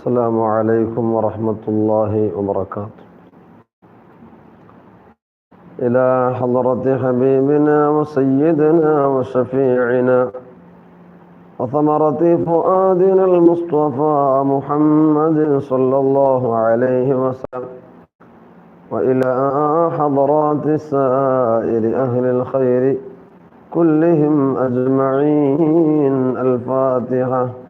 السلام عليكم ورحمة الله وبركاته. إلى حضرة حبيبنا وسيدنا وشفيعنا وثمرة فؤادنا المصطفى محمد صلى الله عليه وسلم وإلى حضرات سائر أهل الخير كلهم أجمعين. الفاتحة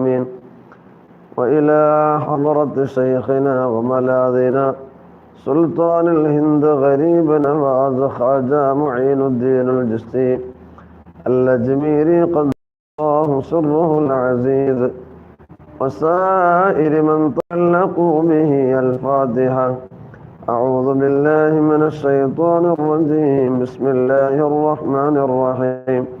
وإلى حضرة شيخنا وملاذنا سلطان الهند غريب نواز خواجة معين الدين الجستي. الأجميري قد الله سره العزيز. وسائر من تعلقوا به الفاتحة. أعوذ بالله من الشيطان الرجيم. بسم الله الرحمن الرحيم.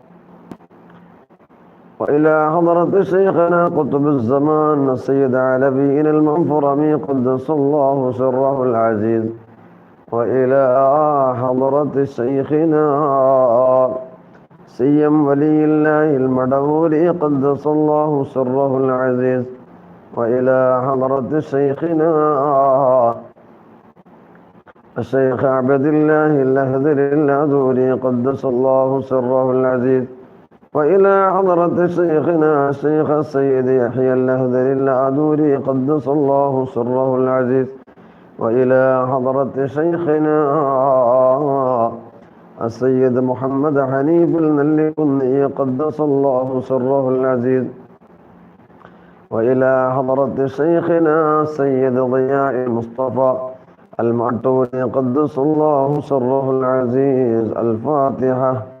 وإلى حضرة شيخنا قطب الزمان السيد علوي المنفرمي قدس الله سره العزيز. وإلى حضرة شيخنا سيم ولي الله المدبولي قدس الله سره العزيز. وإلى حضرة شيخنا الشيخ عبد الله الأهذر الأذوري قدس الله سره العزيز. وإلى حضرة شيخنا الشيخ السيد يحيى الأهذر الأذوري قدس الله سره العزيز. وإلى حضرة شيخنا السيد محمد حنيف الملكني قدس الله سره العزيز. وإلى حضرة شيخنا السيد ضياء المصطفى المعتوري قدس الله سره العزيز. الفاتحة.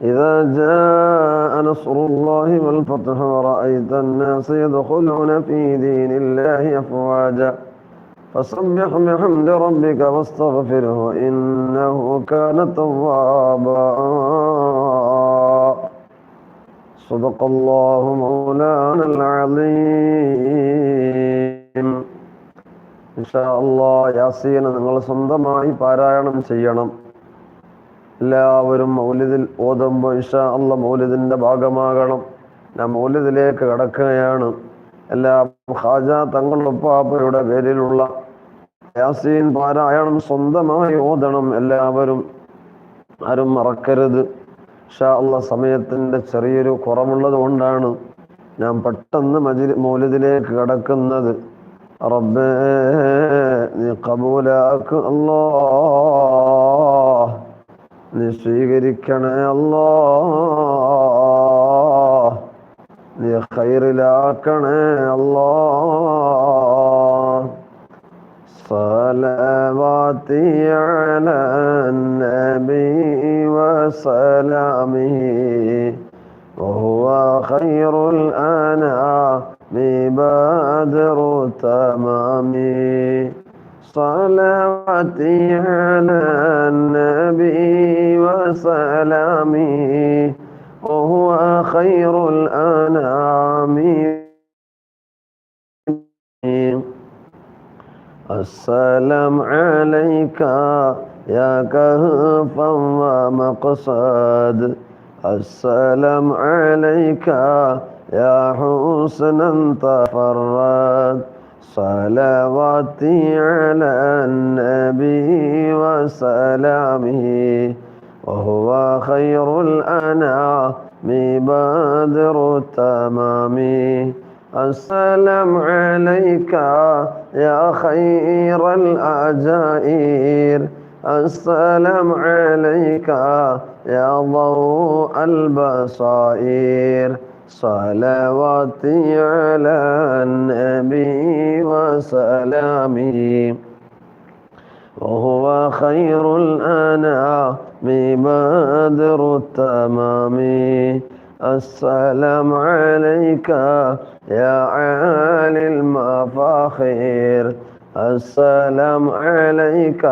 إذا جاء نصر الله والفتح ورأيت الناس يدخلون في دين الله أفواجا فسبح بحمد ربك واستغفره إنه كان توابا صدق الله مولانا العظيم ഇൻഷാ അള്ളാ യാസീന നിങ്ങൾ സ്വന്തമായി പാരായണം ചെയ്യണം എല്ലാവരും മൗലിദിൽ ഓതുമ്പോൾ ഇഷാ അല്ല മൗലിദിന്റെ ഭാഗമാകണം. ഞാൻ മൗലിദിലേക്ക് കടക്കുകയാണ്. എല്ലാ ഖാജ തങ്ങളുപ്പാപ്പയുടെ പേരിലുള്ള യാസീൻ പാരായണം സ്വന്തമായി ഓതണം. എല്ലാവരും ആരും മറക്കരുത്. ഇൻഷാ അല്ല സമയത്തിന്റെ ചെറിയൊരു കുറവുള്ളത് കൊണ്ടാണ് ഞാൻ പെട്ടെന്ന് മജി മൗലിദിലേക്ക് കടക്കുന്നത്. റബ്ബേ നീ കബൂലാക്ക് അല്ലാ. നീ സ്വീകരിക്കണേ അല്ലാ നീ ഖൈറിലാക്കണേ അല്ലാ صلواتي على النبي وسلامه وهو خير الأنام بدر تمام صلواتي على النبي وسلامه وهو خير الأنام السلام عليك يا كهفا ومقصد. السلام عليك يا حسنا تفرد. صلواتي على النبي وسلامه. خير الأنعام بدر التمام. السلام عليك يا خير الأجائر. السلام عليك يا ضوء البصائر. صلواتي على النبي وسلامي. وهو خير الأنعام بدر التمام السلام عليك يا عالي المفاخير. السلام عليك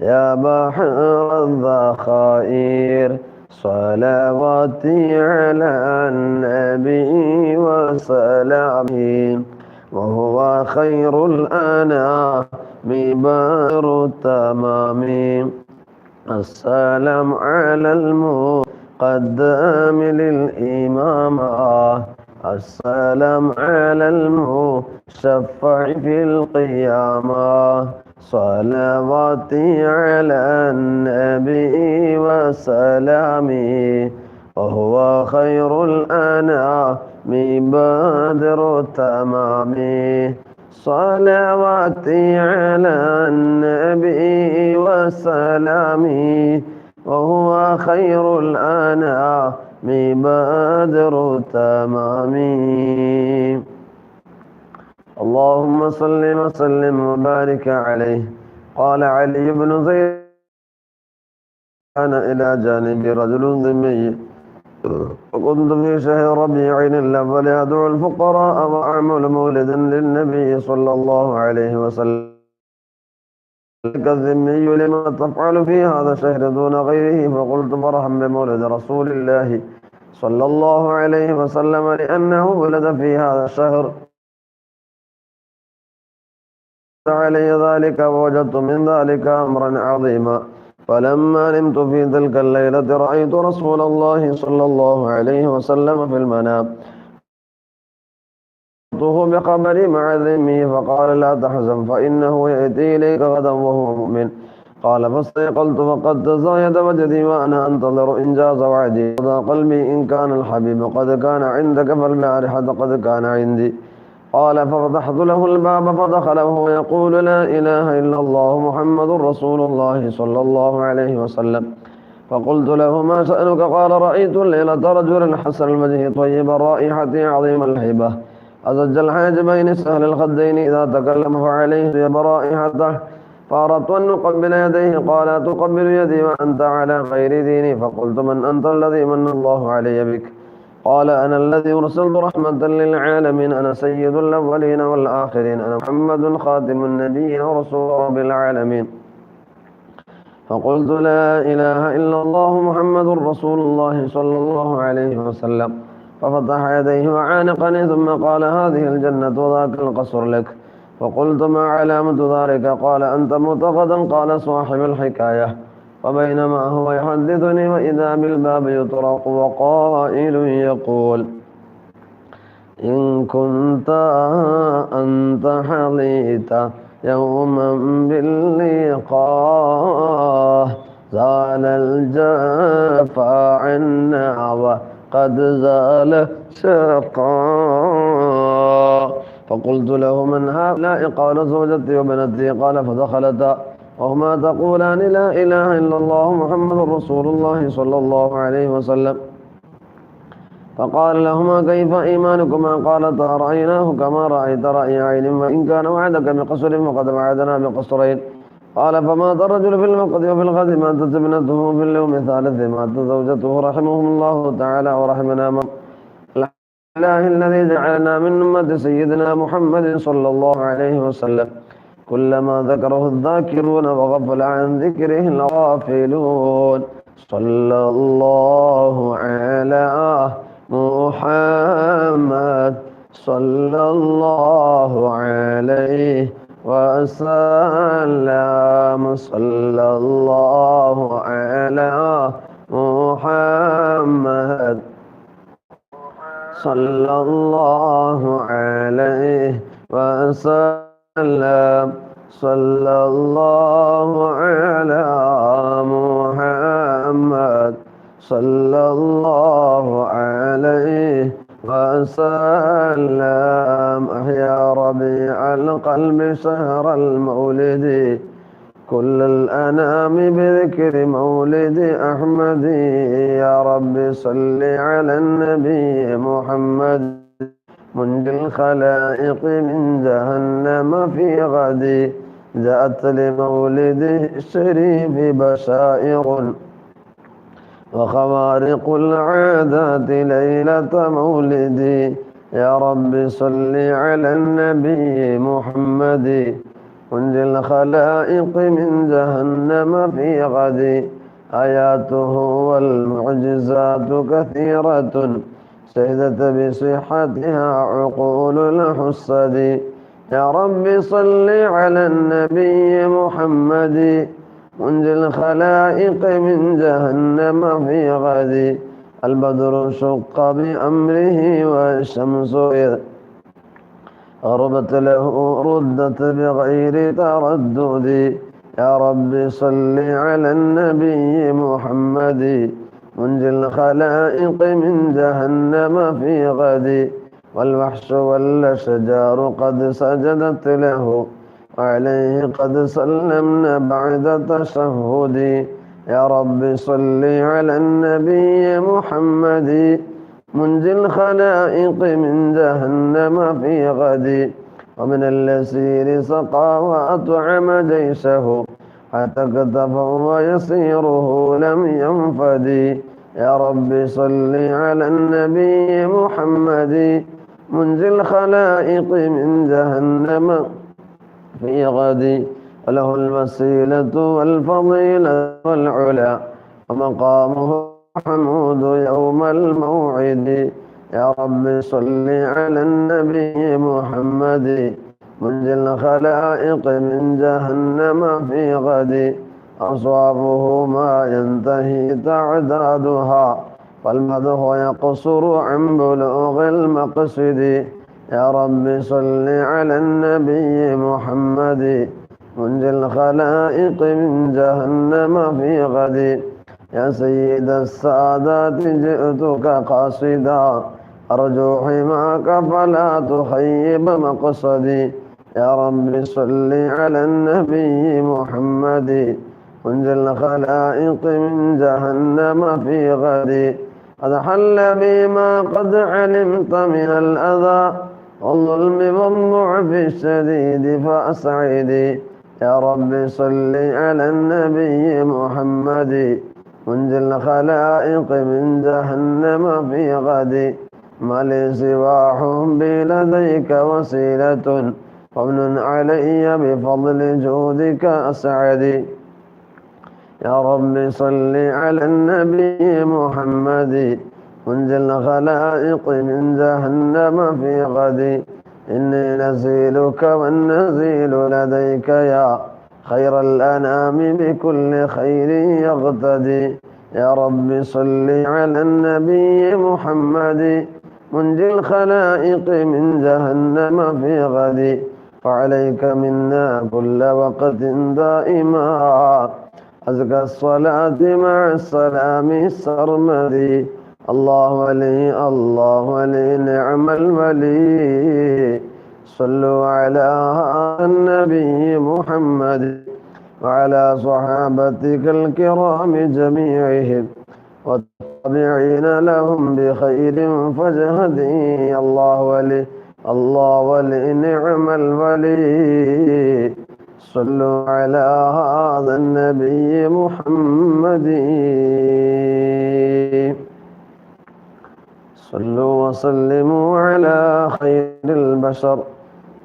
يا بحر الذخائر. صلواتي على النبي وسلامه وهو خير الأنام ببار التمام. السلام على المقدم للإمامة السلام على المشفع في القيامة صلواتي على النبي وسلامي. وهو خير الأنام بدر التمام صلواتي على النبي وسلامي وهو خير الأنام بدر التمام اللهم صل وسلم وبارك عليه. قال علي بن زيد كان إلى جانب رجل ذمي. وكنت في شهر ربيع الأول أدعو الفقراء وأعمل مولدا للنبي صلى الله عليه وسلم. الذمي لما تفعل في هذا الشهر دون غيره فقلت فرحا بمولد رسول الله صلى الله عليه وسلم لأنه ولد في هذا الشهر. علي ذلك ووجدت من ذلك أمرا عظيما. فلما نمت في تلك الليلة رأيت رسول الله صلى الله عليه وسلم في المنام. بخبر مع ذمه فقال لا تحزن فإنه يأتي إليك غدا وهو مؤمن. قال فاستيقظت فقد تزايد وجدي وأنا أنتظر إنجاز وعدي. قلبي إن كان الحبيب قد كان عندك فالبارحة قد كان عندي. قال ففتحت له الباب فدخل وهو يقول لا إله إلا الله محمد رسول الله صلى الله عليه وسلم. فقلت له ما شأنك قال رأيت الليلة رجلا حسن الوجه طيب الرائحة عظيم الهبة أزج الحاجبين سهل الخدين إذا تكلم فعليه طيب رائحته. فأردت أن نقبل يديه. قال تقبل يدي وأنت على غير ديني فقلت من أنت الذي من الله علي بك. قال أنا الذي أرسلت رحمة للعالمين أنا سيد الأولين والآخرين أنا محمد خاتم النبيين ورسول رب العالمين. فقلت لا إله إلا الله محمد رسول الله صلى الله عليه وسلم. ففتح يديه وعانقني ثم قال هذه الجنة وذاك القصر لك. فقلت ما علامة ذلك؟ قال أنت متغدا قال صاحب الحكاية. وبينما هو يحدثني وإذا بالباب يطرق وقائل يقول إن كنت أنت حظيت يوما باللقاء زال الجفا عنا وقد زال شقا. فقلت له من هؤلاء؟ قال زوجتي وبنتي. قال فدخلتا وهما تقولان لا إله إلا الله محمد رسول الله صلى الله عليه وسلم. فقال لهما كيف إيمانكما؟ قالتا رأيناه كما رأيت رأي عين وإن كان وعدك بقصر فقد وعدنا بقصرين. قال فمات الرجل في المقد وفي الغد؟ ماتت ابنته في اليوم الثالث مات زوجته رحمهم الله تعالى ورحمنا من الله الذي جعلنا من أمة سيدنا محمد صلى الله عليه وسلم. كلما ذكره الذاكرون وغفل عن ذكره الغافلون صلى الله على محمد. صلى الله عليه وسلم. صلى الله على محمد. صلى الله عليه وسلم. صلى الله على محمد. صلى الله عليه وسلم. يا ربيع القلب شهر المولد. كل الأنام بذكر مولد أحمد. يا رب صل على النبي محمد. منجي الخلائق من جهنم في غد جاءت لمولده الشريف بشائر. وخوارق العادات ليلة مولدي يا رب صل على النبي محمد. منجي الخلائق من جهنم في غد آياته والمعجزات كثيرة. شهدت بصحتها عقول الحسد. يا رب صل على النبي محمد. منجي الخلائق من جهنم في غد. البدر شق بأمره والشمس إذ غربت له ردت بغير تردد. يا رب صل على النبي محمد. منجي الخلائق من جهنم في غد والوحش والأشجار قد سجدت له وعليه قد سلمنا بعد تشهد. يا رب صل على النبي محمد. منجي الخلائق من جهنم في غد ومن اليسير سقى وأطعم جيشه. حتى اكتفوا ويسيره لم ينفد. يا رب صل على النبي محمد. منجي الخلائق من جهنم في غد. وله المسيلة والفضيلة والعلا. ومقامه محمود يوم الموعد. يا رب صل على النبي محمد. منجي الخلائق من جهنم في غد. أصوابه ما ينتهي تعدادها فالمدح يقصر عن بلوغ المقصد. يا رب صل على النبي محمد. منجي الخلائق من جهنم في غد. يا سيد السادات جئتك قاصدا. أرجو حماك فلا تخيب مقصدي. يا رب صل على النبي محمد. منجي الخلائق من جهنم في غد. قد حل بما قد علمت من الأذى. والظلم والضعف الشديد فأسعدي يا رب صل على النبي محمد. منجي الخلائق من جهنم في غد. ما لي سوى حبي لديك وسيلة. ومن علي بفضل جودك أسعدي يا رب صل على النبي محمد. منجي الخلائق من جهنم في غد. إني نزيلك والنزيل لديك يا خير الأنام بكل خير يغتدي يا رب صل على النبي محمد. منجي الخلائق من جهنم في غد. فعليك منا كل وقت دائما. أزكى الصلاة مع السلام السرمدي. الله ولي الله ولي نعم الولي. صلوا على النبي محمد وعلى صحابتك الكرام جميعهم. والتابعين لهم بخير فجهدي الله ولي. الله ولي نعم الولي. صلوا على هذا النبي محمد. صلوا وسلموا على خير البشر.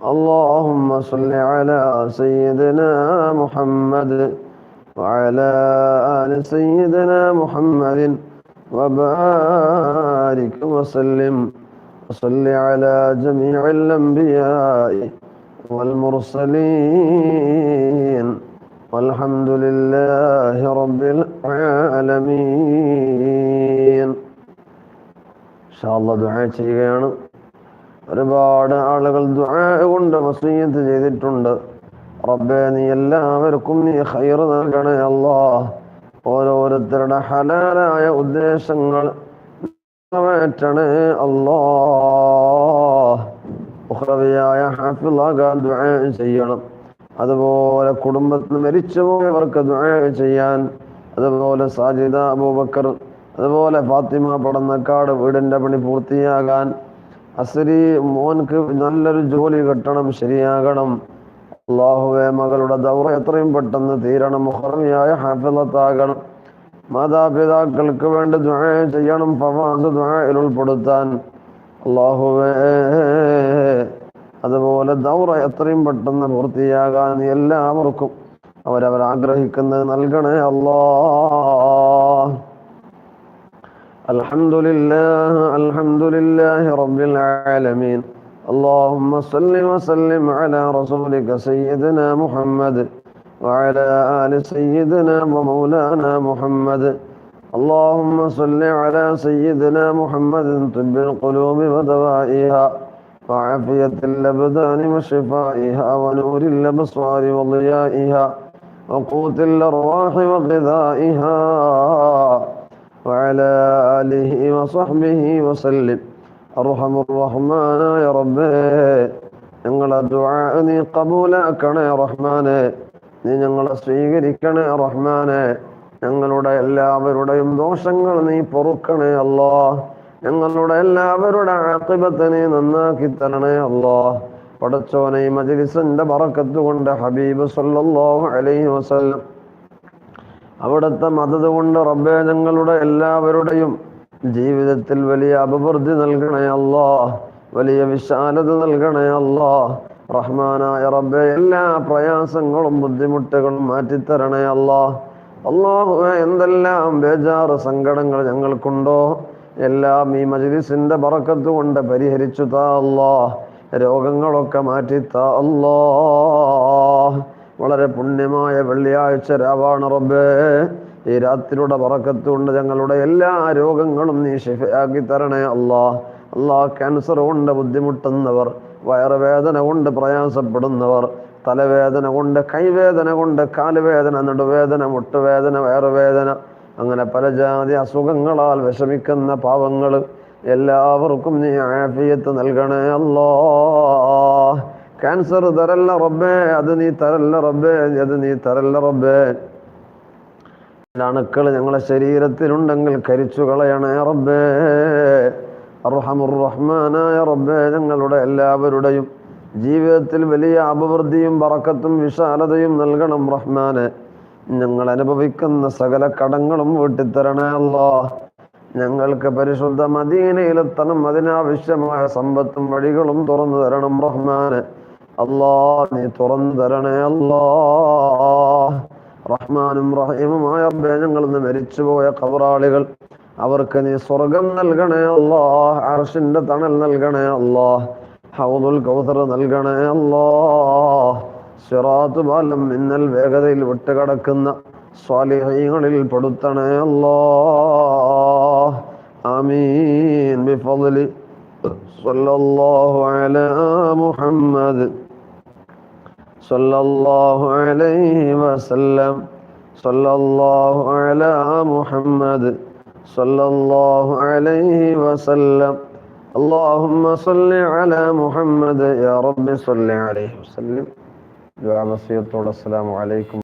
اللهم صل على سيدنا محمد وعلى آل سيدنا محمد وبارك وسلم. وصل على جميع الأنبياء والمرسلين والحمد لله رب العالمين ഇൻഷാല്ലാ ദുആ ചെയ്യുകയാണ് ഒരുപാട് ആളുകൾ ദുആ കൊണ്ട് വസീയത്ത് ചെയ്തിട്ടുണ്ട് റബ്ബേ നീ എല്ലാവർക്കും നീ ഖൈർ നൽകണേ അല്ലാ ഓരോരുത്തരുടെ ഹലാലായ ഉദ്ദേശങ്ങൾ നിറവേറ്റണേ അള്ളാഹ്റവിയായ ദുആ ചെയ്യണം. അതുപോലെ കുടുംബത്തിൽ മരിച്ചുപോയവർക്ക് ചെയ്യാൻ അതുപോലെ സാജിദ അബൂബക്കർ അതുപോലെ ഫാത്തിമ പടന്നക്കാട് വീടിന്റെ പണി പൂർത്തിയാകാൻ അസരി മോൻക്ക് നല്ലൊരു ജോലി കിട്ടണം ശരിയാകണം. അള്ളാഹുവെ മകളുടെ ദൗറ എത്രയും പെട്ടെന്ന് തീരണം. മുഹറമിയായ ഹാഫിളത്താകണം മാതാപിതാക്കൾക്ക് വേണ്ടി ദുആ ചെയ്യണം ഫവാസ് ദുആയിൽ ഉൾപ്പെടുത്താൻ അള്ളാഹുവേ അതുപോലെ ദൗറ എത്രയും പെട്ടെന്ന് പൂർത്തിയാകാൻ എല്ലാവർക്കും അവരവർ ആഗ്രഹിക്കുന്നത് നൽകണേ അല്ലാ الحمد لله الحمد لله رب العالمين اللهم صل وسلم على رسولك سيدنا محمد وعلى آل سيدنا ومولانا محمد اللهم صل على سيدنا محمد طب القلوب ودوائها وعافية الأبدان وشفائها ونور الأبصار وضيائها وقوت الأرواح وغذائها وعلى آله وصحبه وسلم أرحم الرحمن يا ربي ഞങ്ങളെ ദുആ നീ കബൂലാക്കണേ റഹ്മാനെ നീ ഞങ്ങളെ സ്വീകരിക്കണേ റഹ്മാനെ. ഞങ്ങളുടെ എല്ലാവരുടെയും ദോഷങ്ങൾ നീ പൊറുക്കണേ അല്ലോ. ഞങ്ങളുടെ എല്ലാവരുടെ നീ നന്നാക്കി തരണേ അല്ലോ. പടച്ചോനെ മജലിസന്റെ പറക്കത്ത് കൊണ്ട് ഹബീബ് സല്ലല്ലാഹു അലൈഹി വസല്ലം അവിടുത്തെ മതത് കൊണ്ട് റബ്ബെ ഞങ്ങളുടെ എല്ലാവരുടെയും ജീവിതത്തിൽ വലിയ അഭിവൃദ്ധി നൽകണേ അല്ലോ. വലിയ വിശാലത നൽകണേ അല്ലാ. റഹ്മാനായ റബ്ബെ എല്ലാ പ്രയാസങ്ങളും ബുദ്ധിമുട്ടുകളും മാറ്റിത്തരണേ അല്ലാ. അള്ളാഹുവെ എന്തെല്ലാം ബേജാറ് സങ്കടങ്ങൾ ഞങ്ങൾക്കുണ്ടോ? എല്ലാം ഈ മജ്ലിസിന്റെ ബർക്കത്ത് കൊണ്ട് പരിഹരിച്ചു താ അല്ലാ. രോഗങ്ങളൊക്കെ മാറ്റിത്താ അല്ലാ. വളരെ പുണ്യമായ വെള്ളിയാഴ്ച രാവാണ് റബ്ബേ. ഈ രാത്രിയുടെ പറക്കത്ത് കൊണ്ട് ഞങ്ങളുടെ എല്ലാ രോഗങ്ങളും നീ ഷിഫയാക്കി തരണേ അല്ലാ. അല്ലാ ക്യാൻസർ കൊണ്ട് ബുദ്ധിമുട്ടുന്നവർ വയറുവേദന കൊണ്ട് പ്രയാസപ്പെടുന്നവർ തലവേദന കൊണ്ട് കൈവേദന കൊണ്ട് കാലുവേദന നടുവേദന മുട്ടുവേദന വയറുവേദന അങ്ങനെ പല ജാതി അസുഖങ്ങളാൽ വിഷമിക്കുന്ന പാവങ്ങൾ എല്ലാവർക്കും നീ ആഫിയത്ത് നൽകണേ അല്ലോ. ക്യാൻസർ തരല്ല റബ്ബേ അത് നീ തരല്ല റബ്ബേ അത് നീ തരല്ല റബ്ബേ. അണുക്കൾ ഞങ്ങളെ ശരീരത്തിലുണ്ടെങ്കിൽ കരിച്ചു കളയണേ റബ്ബേ. അർഹമുർ റഹ്മാനായ റബ്ബേ ഞങ്ങളുടെ എല്ലാവരുടെയും ജീവിതത്തിൽ വലിയ അഭിവൃദ്ധിയും പറക്കത്തും വിശാലതയും നൽകണം റഹ്മാനെ. ഞങ്ങൾ അനുഭവിക്കുന്ന സകല കടങ്ങളും വീട്ടിത്തരണേ അല്ലോ ഞങ്ങൾക്ക് പരിശുദ്ധ മദീനയിലെത്തണം. അതിനാവശ്യമായ സമ്പത്തും വഴികളും തുറന്നു തരണം റഹ്മാന്. അല്ലാ നീ തുറന്നു തരണേ അല്ലാ റഹ്മാനും റഹീമുമായ ഇന്ന് മരിച്ചുപോയ കബറാളികൾ അവർക്ക് നീ സ്വർഗം നൽകണേ അല്ലോ അർഷിന്റെ തണൽ നൽകണേ അല്ലോ ഹൗദുൽ കൗസർ നൽകണേ അല്ലോ. സിറാത്ത് ബാലം മിന്നൽ വേഗതയിൽ വിട്ടുകിടക്കുന്ന സ്വാലിഹീങ്ങളിൽ പെടുത്തണേ അല്ലോ. ആമീൻ. സല്ലല്ലാഹു അലാ മുഹമ്മദ്. സല്ലല്ലാഹു അലൈഹി വസല്ലം. സല്ലല്ലാഹു അലാ മുഹമ്മദ്. صلى الله عليه وسلم اللهم صل على محمد يا رب صل عليه وسلم دعاء بسيط السلام عليكم